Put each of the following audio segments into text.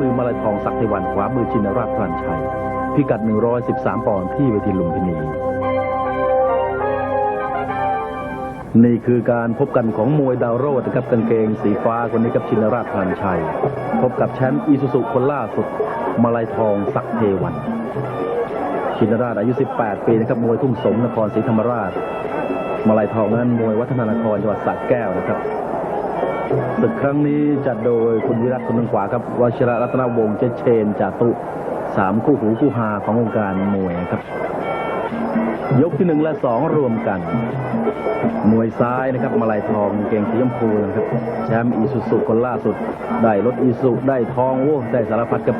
มือมาลายทองศักดิ์เทวันขวามือชินราชพรันชัย พิกัด 113 ปอนด์ที่เวทีลุมพินี นี่คือการพบกันของมวยดาวโรดนะครับกางเกงสีฟ้าคนนี้กับชินราชพรันชัย พบกับแชมป์อีซูซุคนล่าสุดมาลายทองศักดิ์เทวัน ชินราชอายุ 18 ปีนะครับมวยทุ่งสงนครศรีธรรมราชมาลายทองนั้นมวยวัฒนานครจังหวัดสระแก้วนะครับ ศึกครั้งนี้จัดโดยคุณวิรัตคุณทางขวาครับวชิระรัตนวงศ์เจเชนจาตุสามคู่หูคู่หาของวงการมวยครับ ยกที่หนึ่งและสองรวมกัน มวยซ้ายนะครับมาลายทองเก่งสีชมพูนะครับ แชมป์อีสุสุคนล่าสุด ได้รถอีสุได้ทองโอ้ได้สารพัดกับ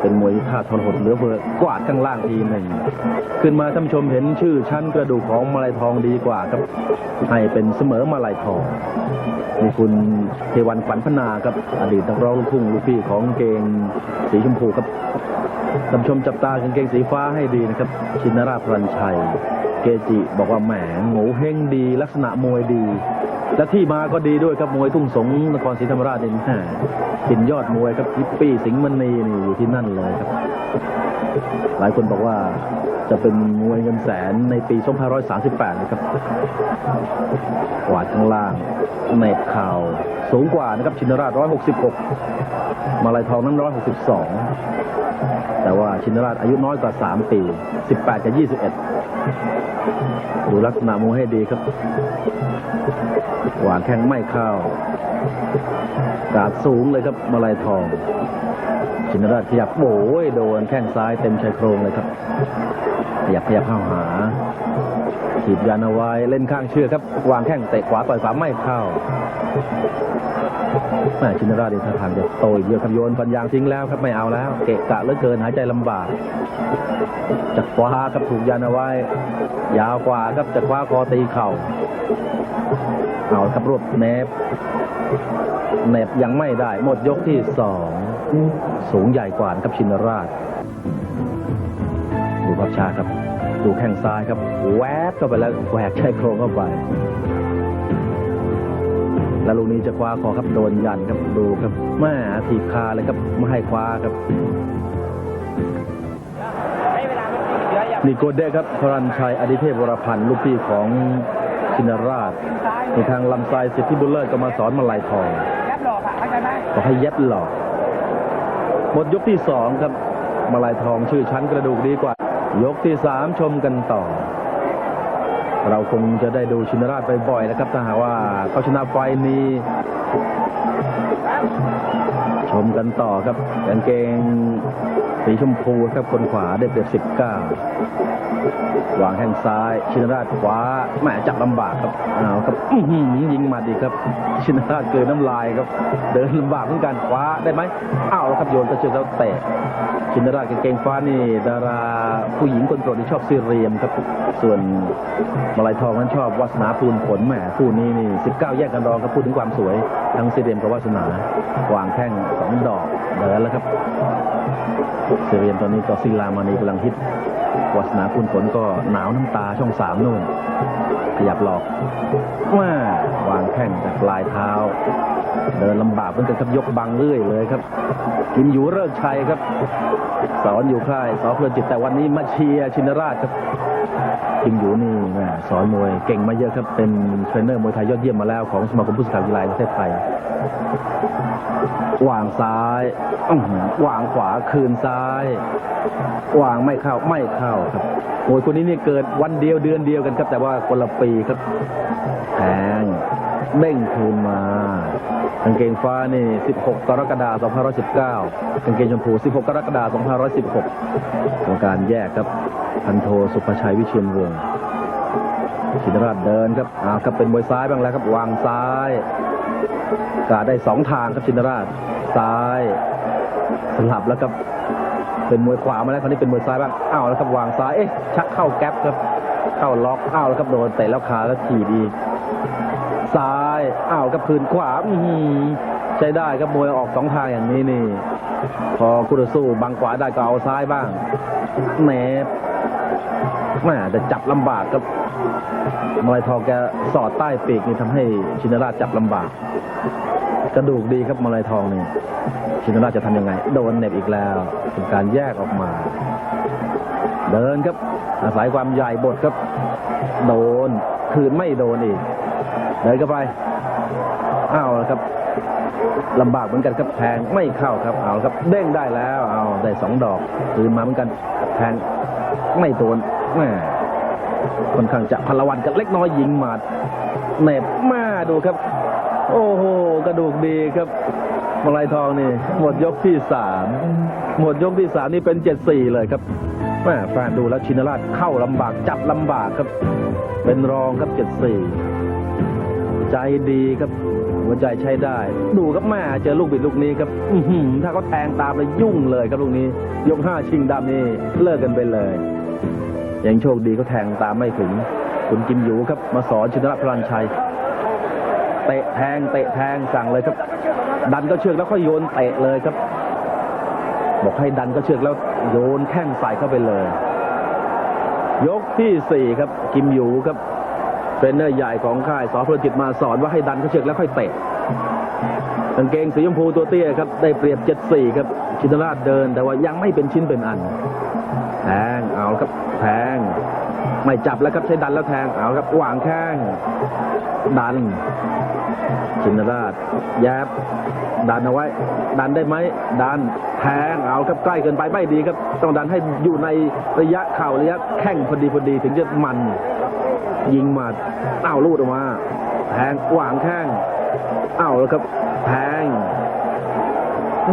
เป็นมวยท่าทนหดเหลือเฟือกวาดข้างล่างทีหนึ่ง ขึ้นมาท่านชมเห็นชื่อชั้นกระดูกของมาลายทองดีกว่าครับ ให้เป็นเสมอมาลายทองนี่คุณเทวันขวัญพนาครับอดีตนักร้องลูกทุ่งลูกพี่ของเกงสีชมพูครับท่านชมจับตากางเกงสีฟ้าให้ดีนะครับ ชินราชพลันชัย เกจิ บอกว่าแหมโง่เฮงดี ลักษณะมวยดี และที่มาก็ดีด้วยครับมวยทุ่งสงนครศรีธรรมราชนี่แหม่กินยอดมวยครับฮิปปี้สิงห์มณีนี่อยู่ที่นั่นเลยครับ หลายคนบอกว่าจะเป็นมวยเงินแสนในปี 2538 นะครับกวาดข้างล่างเน็บเข่าวสูงกว่านะครับ ชินราช 166 มาลายทองนั้น 162 แต่ ชินราชอายุน้อยกว่า 3 ปี 18กับ21 ดูลักษณะมวยให้ดีครับหวานแข้งไม่เข้า กาดสูงเลยครับมาลายทอง ชินราชขยับโอ้ยโดนแข้งซ้ายเต็มชายโครงเลยครับ ขยับขยับเข้าหาีบยานเอาไว้เล่นข้างเชือกครับ วางแข้งเตะขวาต่อยขวาไม่เข้าแม่ชินราชดีท่าทางจะโตอีกเยอะครับโยนฟันยางทิ้งแล้วครับไม่เอาแล้ว เกะกะเหลือเกินหายใจลำบากจากขวาครับถูกยันาว้ยยาวกว่าครับจากขวาคอตีเข่าเอาครับรวบเนบเนบยังไม่ได้ หมดยกที่สองสูงใหญ่กว่านะครับชินราชดูภาพช้าครับ ดูแข้งซ้ายครับแวบเข้าไปแล้วแหวกชายโครงเข้าไป แล้วลูกนี้จะคว้าคอครับโดนยันครับดูครับแม่ถีบคาเลยครับไม่ให้คว้าครับนี่โกเด้ครับพรัญชัยอดิเทพวรพันธ์ลูกพี่ของชินราชในทางลำไส้สิทธิบุญเลิศก็มาสอนมาลายทองยับหลอกอะเข้าใจไหมก็ให้เย็บหลอกหมดยกที่สองครับมาลายทองชื่อชั้นกระดูกดีกว่า ยกที่สามชมกันต่อ เราคงจะได้ดูชินราชบ่อยๆนะครับถ้าหากว่าเขาชนะไฟนี้ชมกันต่อครับกางเกง สีชมพูครับคนขวาได้เปรียบสิบเก้าวางแข้งซ้ายชินราชขวาแหมจับลำบากครับอ้าวครับยิงมาดีครับ ชินราชเกินน้ำลายครับ เดินลำบากเหมือนกันขวาได้ไหมอ้าวแล้วครับโยนกระเชือกแล้วเตะชินราชเก่งฟ้านี่ ดาราผู้หญิงคนโปรดที่ชอบซีเรียมครับ ส่วนมาลายทองนั้นชอบวาสนาภูลผลแหมคู่นี้นี่19 แยกกันรองครับพูดถึงความสวย ทั้งซีเรียมกับวาสนาวางแข้งสองดอกเดินแล้วครับเซเรียนตอนนี้ก็ศิลามานีกำลังฮิตวัสนาคุณผลก็หนาวน้ำตาช่องสามนู่น ขยับหลอกว่าวางแข้งจากปลายเท้า เดินลำบากเหมือนกันครับยกบังเรื่อยเลยครับ กินอยู่เลิกชัยครับ สอนอยู่ค่ายสอนเพลินจิตแต่วันนี้มาเชียร์ชินราชครับ พิงอยู่นี่แมสอนมวยเก่งมาเยอะครับ เป็นเทรนเนอร์มวยไทยยอดเยี่ยมมาแล้วของสมาคมผู้สื่อข่าวกีฬาประเทศไทยวางซ้ายวางขวาคืนซ้ายวางไม่เข้าไม่เข้าครับโอ้ยคนนี้นี่เกิดวันเดียวเดือนเดียวกันครับ แต่ว่าคนละปีครับแทงเด้งคืนมากางเกงฟ้านี่ 16 กรกฎาคม2519กางเกงชมพู 16 กรกฎาคม2516กรรมการแยกครับพันโทสุภชัยวิเชียนวงศ์ชินราชเดินครับอ่าก็เป็นมวยซ้ายบ้างแล้วครับวางซ้ายกาได้สองทางครับชินราชซ้ายสลับแล้วครับเป็นมวยขวามาแล้วคราวนี้เป็นมวยซ้ายบ้างอ้าวแล้วครับวางซ้ายเอ๊ะชักเข้าแก๊ปครับเข้าล็อกอ้าวแล้วครับโดนเตะแล้วขาแล้วถีบอี ซ้ายอ้าวกับพื้นขวาใช้ได้ครับมวยออกสองทางอย่างนี้นี่ พอคู่ต่อสู้บังขวาได้ก็เอาซ้ายบ้างแหม แม่แต่จับลำบากครับมาลายทองแกสอดใต้ปีกนี่ทำให้ชินราชจับลำบาก กระดูกดีครับมาลายทองนี่ชินราชจะทำยังไง โดนเหน็บอีกแล้วเป็นการแยกออกมา เดินครับ อาศัยความใหญ่บทครับ โดนคืนไม่โดนอีก เดินเข้าไปอ้าวครับลำบากเหมือนกันครับแทงไม่เข้าครับเอาครับเด้งได้แล้วเอาได้สองดอกคืนมาเหมือนกันแทง ไม่โดนแม่ค่อนข้างจะพลวันกันเล็กน้อยยิงหมาดเหน็บมาดูครับ โอ้โหกระดูกดีครับมาลายทองนี่ หมดยกที่สามหมดยกที่สามนี่เป็นเจ็ดสี่เลยครับแม่แฟนดูแล้วชินราชเข้าลำบากจับลำบากครับ เป็นรองครับเจ็ดสี่ใจดีครับหัวใจใช้ได้ ดูครับแม่เจอลูกบิดลูกนี้ครับอืถ้าเขาแทงตามเลยยุ่งเลยครับลูกนี้ ยกห้าชิงดำนี่เลิกกันไปเลย ยังโชคดีเขาแทงตามไม่ถึง คุณกิมหยูครับ มาสอนชินราชพลันชัย เตะแทงเตะแทงสั่งเลยครับ ดันก็เชือกแล้วก็โยนเตะเลยครับ บอกให้ดันก็เชือกแล้วโยนแข้งใส่เข้าไปเลย ยกที่สี่ครับกิมหยูครับเทรนเนอร์ใหญ่ของค่ายสอพลจิตมาสอนว่าให้ดันก็เชือกแล้วค่อยเตะกางเกงสีชมพูตัวเตี้ยครับได้เปรียบเจ็ดสี่ครับชินราชเดินแต่ว่ายังไม่เป็นชิ้นเป็นอัน แทงเอาครับแทงไม่จับแล้วครับใช้ดันแล้วแทงเอาครับวางแข้งดันชินราชแยบดันเอาไว้ ดันได้ไหมดันแทงเอาครับใกล้เกินไปไม่ดีครับ ต้องดันให้อยู่ในระยะเข่าระยะแข้งพอดีพอดีถึงจะมัน ยิงมาเอาลูดออกมาแทงวางแข้งเอาแล้วครับแทง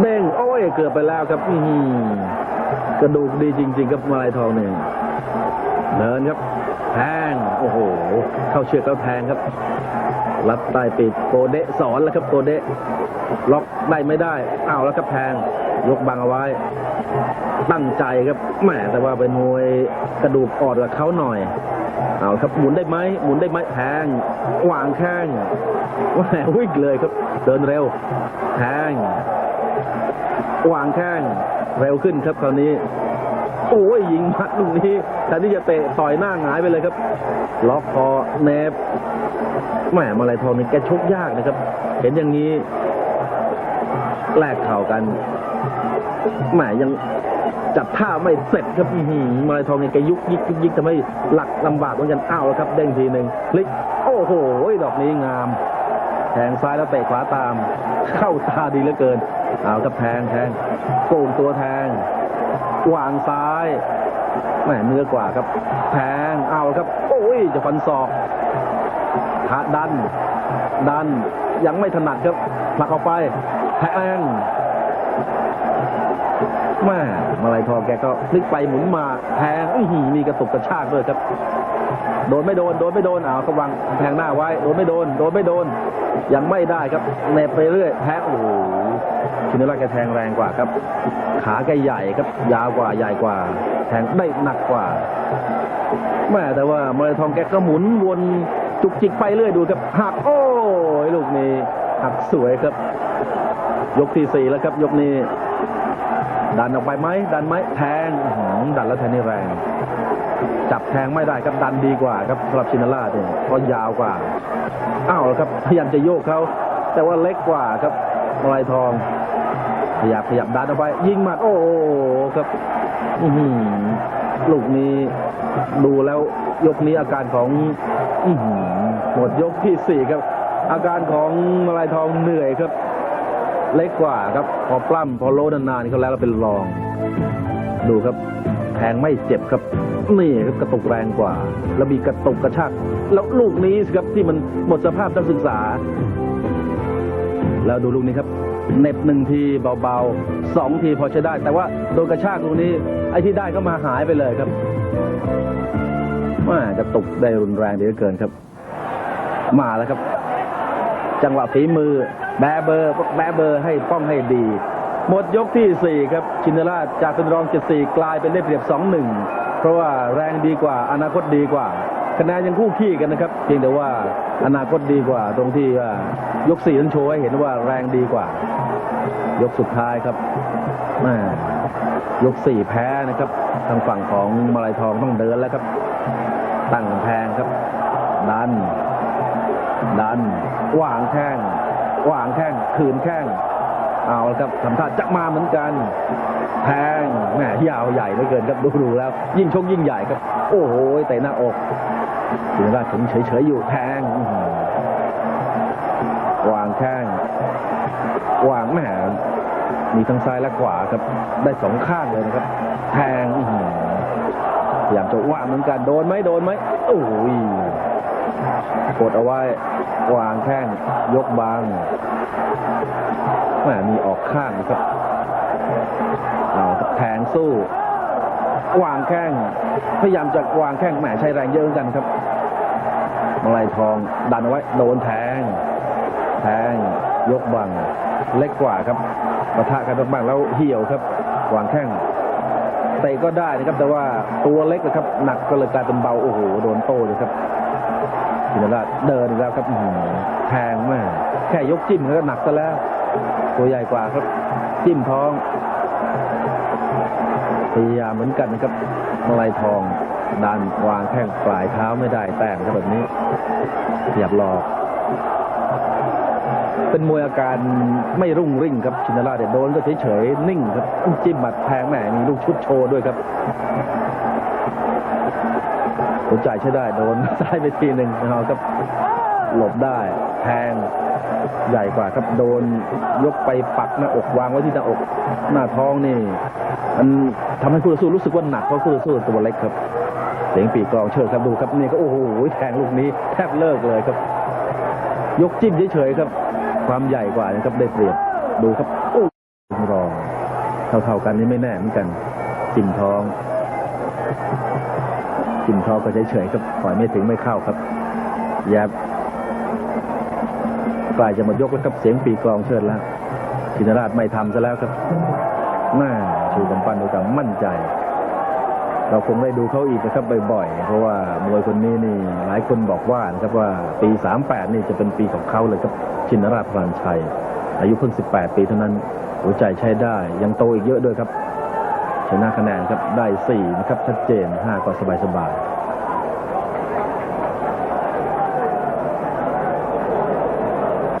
เด้งโอ้ยเกือบไปแล้วครับอื กระดูกดีจริง ๆ ครับมาลายทองเนี่ยเดินครับแทงโอ้โห เข้าเชือกแล้วแทงครับ รับใต้ปีกโกเดะสอนแล้วครับโกเดะล็อกได้ไม่ได้อ้าวแล้วครับแทงยกบังเอาไว้ ตั้งใจครับแหมแต่ว่าเป็นมวยกระดูกอ่อนกว่าเขาหน่อย เอาครับหมุนได้ไหมหมุนได้ไหมแทงวางแข้งแหมวิ่งเลยครับ เดินเร็วแทง วางแข้งเร็วขึ้นครับคราวนี้ โอ้ยยิงมัดลูกนี้แทนที่จะเตะต่อยหน้าหงายไปเลยครับ ล็อกคอเนบแหมมาลายทองนี่แกชกยากนะครับ เห็นอย่างนี้แลกเข่ากันแหมยังจับท่าไม่เสร็จครับมาลายทองนี่แกยุกยิกยุกยิกทำให้หลักลำบากเหมือนกันอ้าวแล้วครับ เด้งทีหนึ่งพลิก โอ้โห ดอกนี้งาม ทงซ้ายแล้วเตะขวาตาม เข้าตาดีเหลือเกินเอาครับแทงแทงโก่งตัวแทงวางซ้ายแหม่เนื้อกว่าครับ แทงเอาครับ โอ้ยจะฟันศอกหาดัน ดันยังไม่ถนัดครับผลักออกไป แทงแม่มาลายทองแกก็พลิกไปหมุนมาแทงอื้อหือมีกระตุกกระชากด้วยครับ โดนไม่โดน โดนไม่โดนเอากำวังแทงหน้าไว้ โดนไม่โดน โดนไม่โดน ยังไม่ได้ครับเน็บไปเรื่อยแทงโอ้โหชินราแกแทงแรงกว่าครับ ขาแกใหญ่ครับ ยาวกว่าใหญ่กว่า แทงได้หนักกว่าแม่แต่ว่ามาลายทองแกก็หมุนวนจุกจิกไปเรื่อยดูครับหักโอ้ยลูกนี้หักสวยครับ ยกที่สี่แล้วครับ ยกนี้ ดันออกไปไหมดันไหมแทงหือดันแล้วแทงนี่แรง จับแทงไม่ได้ครับดันดีกว่าครับสำหรับชินราเนี่ยเพราะยาวกว่าอ้าวครับพยายามจะโยกเขาแต่ว่าเล็กกว่าครับมาลายทอง ขยับขยับดันออกไป ยิงหมัดโอ้โหครับอืลูกนี้ดูแล้วยกนี้อาการของอื้อหือหมดยกที่สี่ครับ อาการของมาลายทองเหนื่อยครับ เล็กกว่าครับ พอปล้ำพอโลนานๆเขาแล้วเราเป็นรอง ดูครับแทงไม่เจ็บครับ นี่ครับกระตุกแรงกว่า แล้วมีกระตุกกระชากแล้วลูกนี้ครับที่มันหมดสภาพนักศึกษา แล้วดูลูกนี้ครับเน็บหนึ่งทีเบาๆสองทีพอใช้ได้ แต่ว่าโดนกระชากลูกนี้ ไอ้ที่ได้ก็มาหายไปเลยครับว่ากระตุกได้รุนแรงเหลือเกินครับ มาแล้วครับ จังหวะฝีมือ แบเบอร์แบเบอร์ให้ป้องให้ดี หมดยกที่ 4 ครับ ชินราชจากเป็นรอง 74 กลายเป็นได้เปรียบ 2-1 เพราะว่าแรงดีกว่าอนาคตดีกว่าคะแนนยังคู่ขี้กันนะครับ เพียงแต่ว่าอนาคตดีกว่า ตรงที่ว่ายกสี่นั้นโชว์ให้เห็นว่าแรงดีกว่า ยกสุดท้ายครับแม่ยกสี่แพ้นะครับ ทางฝั่งของมาลายทองต้องเดินแล้วครับ ตั้งแพงครับ ดัน ดันวางแข้ง วางแข้งคืนแข้งเอาครับทำท่าจะมาเหมือนกัน แทงแหมยาวใหญ่เหลือเกินครับดูดูแล้ว ยิ่งชกยิ่งใหญ่ครับ โอ้โหเตะหน้าอกศิริราชผมเฉยๆอยู่แทงวางแข้งวางแหมมีทั้งซ้ายและขวาครับ ได้สองข้างเลยนะครับ แทงอื้อหือพยายามจะวางเหมือนกันโดนไหมโดนไหมโอ้ย กดเอาไว้วางแข้งยกบางแหมมีออกข้างนะครับเอาแทงสู้วางแข้งพยายามจะวางแข้งแหมใช้แรงเยอะกันครับมาลายทองดันเอาไว้โดนแทง แทงยกบังเล็กกว่าครับปะทะกันบ้างแล้วเหี่ยวครับ วางแข้งเตะก็ได้นะครับ แต่ว่าตัวเล็กนะครับ หนักก็เลยกลายเป็นเบาโอ้โหโดนโต้เลยครับินราชเดินอีกแล้วครับแทงแม่แค่ยกจิ้มก็หนักซะแล้ว ตัวใหญ่กว่าครับ จิ้มท้องพยายามเหมือนกันนะครับมาลายทองดันวางแข้งปลายเท้าไม่ได้แต้มครับแบบนี้ขยับหลอก เป็นมวยอาการไม่รุ่งริ่งครับชินราชเดโดนก็เฉยๆนิ่งครับจิ้มบัดแทงแหมมีลูกชุดโชว์ด้วยครับ หัวใจใช้ได้โดนซ้ายไปทีหนึ่งนะครับครับหลบได้แทงใหญ่กว่าครับโดนยกไปปักหน้าอกวางไว้ที่หน้าอกหน้าท้องนี่ มันทำให้คู่ต่อสู้รู้สึกว่าหนักเพราะคู่ต่อสู้ตัวเล็กครับ เสียงปีกกลองเชิดครับดูครับนี่ก็โอ้โหแทงลูกนี้แทบเลิกเลยครับ ยกจิ้มเฉยๆครับ ความใหญ่กว่านะครับได้เปรียบดูครับโอ้รองเท่าๆกันนี่ไม่แน่เหมือนกันจิ้มท้อง จิ้มทองก็เฉยๆครับปล่อยไม่ถึงไม่เข้าครับแยบกลายจะหมดยกแล้วครับเสียงปีกลองเชิดแล้วชินราชไม่ทำซะแล้วครับแม่ชูกำปั้นด้วยความมั่นใจ เราคงได้ดูเขาอีกนะครับบ่อยๆ เพราะว่ามวยคนนี้นี่หลายคนบอกว่านะครับว่าปี38นี่จะเป็นปีของเขาเลยครับชินราชพลานชัย อายุเพิ่ง 18 ปีเท่านั้น หัวใจใช้ได้ยังโตอีกเยอะด้วยครับ ชนะคะแนนครับได้4นะครับชัดเจน 5 ก็สบาย